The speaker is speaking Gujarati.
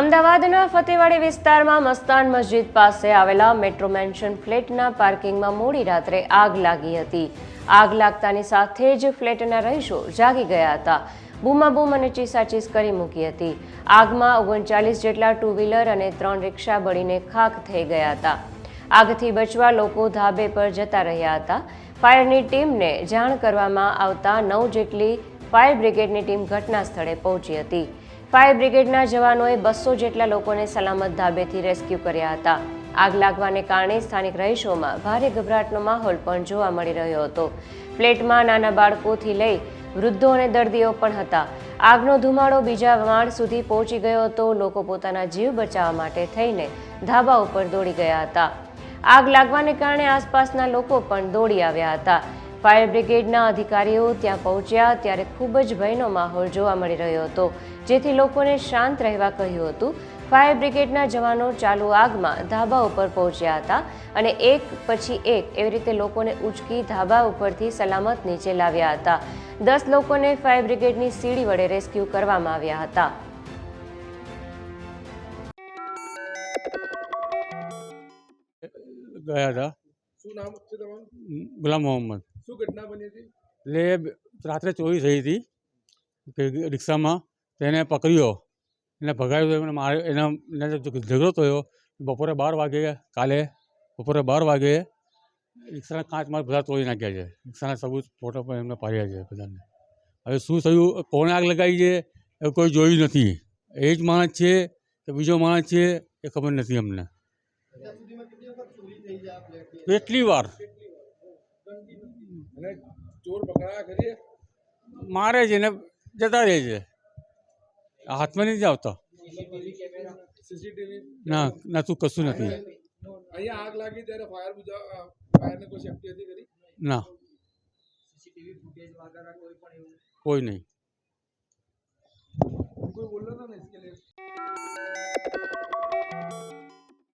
અમદાવાદના ફતેવાડી વિસ્તારમાં મસ્તાન મસ્જિદ પાસે આવેલા મેટ્રો મેન્શન ફ્લેટના પાર્કિંગમાં મોડી રાત્રે આગ લાગી હતી. આગ લાગતાની સાથે જ ફ્લેટના રહીશો જાગી ગયા હતા. બૂમાબૂમ અને ચીસાચીસ કરી મૂકી હતી. આગમાં ઓગણચાલીસ જેટલા ટુ વ્હીલર અને ત્રણ રિક્ષા બળીને ખાખ થઈ ગયા હતા. આગથી બચવા લોકો ધાબે પર જતા રહ્યા હતા. ફાયરની ટીમને જાણ કરવામાં આવતા નવ જેટલી ફાયર બ્રિગેડની ટીમ ઘટના સ્થળે પહોંચી હતી. ફાયર બ્રિગેડના જવાનોએ બસો જેટલા લોકોને સલામત ધાબેથી રેસ્ક્યુ કર્યા હતા. આગ લાગવાને કારણે સ્થાનિક રહીશોમાં ભારે ગભરાટનો માહોલ પણ જોવા મળી રહ્યો હતો. ફ્લેટમાં નાના બાળકોથી લઈ વૃદ્ધો અને દર્દીઓ પણ હતા. આગનો ધુમાડો બીજા માળ સુધી પહોંચી ગયો હતો લોકો પોતાના જીવ બચાવવા માટે થઈને ધાબા ઉપર દોડી ગયા હતા. આગ લાગવાને કારણે આસપાસના લોકો પણ દોડી આવ્યા હતા. ફાયર બ્રિગેડના અધિકારીઓ ત્યાં પહોંચ્યા ત્યારે ખૂબ જ ભયનો માહોલ જોવા મળી રહ્યો હતો જેથી લોકોને શાંત રહેવા કહ્યું હતું. ફાયર બ્રિગેડના જવાનો ચાલુ આગમાં ધાબા ઉપર પહોંચ્યા હતા અને એક પછી એક એવી રીતે લોકોને ઉચકી ધાબા ઉપરથી સલામત નીચે લાવ્યા હતા. દસ લોકોને ફાયર બ્રિગેડની સીડી વડે રેસ્ક્યુ કરવામાં આવ્યા હતા. ગયા હતા. ગુલામ મોહમ્મદ. શું ઘટના બની હતી? એટલે રાત્રે ચોરી થઈ હતી. કે રિક્ષામાં તેને પકડ્યો. એને ભગાવ્યો એને મારે એના એને ઝઘડો થયો બપોરે બાર વાગે કાલે બપોરે બાર વાગે રિક્ષાના કાચ માર બધા તોડી નાખ્યા છે. રિક્ષાના સબૂત ફોટો પણ એમને પાડ્યા છે બધાને. હવે શું થયું? કોણે આગ લગાવી છે? એવું કોઈ જોયું નથી. એ જ માણસ છે કે બીજો માણસ છે એ ખબર નથી અમને. કેટલી વાર? એને ચોર પકડાયા કરીએ મારે છે ને જતા રહે છે હાથમાં નથી આવતા સીસીટીવી ના ના તું કશું નથી અહીંયા આગ લાગી ત્યારે ફાયર બુઝા ફાયરને કોઈ શક્તિ હતી કરી ના સીસીટીવી ફૂટેજ વગેરે કોઈ પણ એવું કોઈ નહીં કોઈ બોલ્યો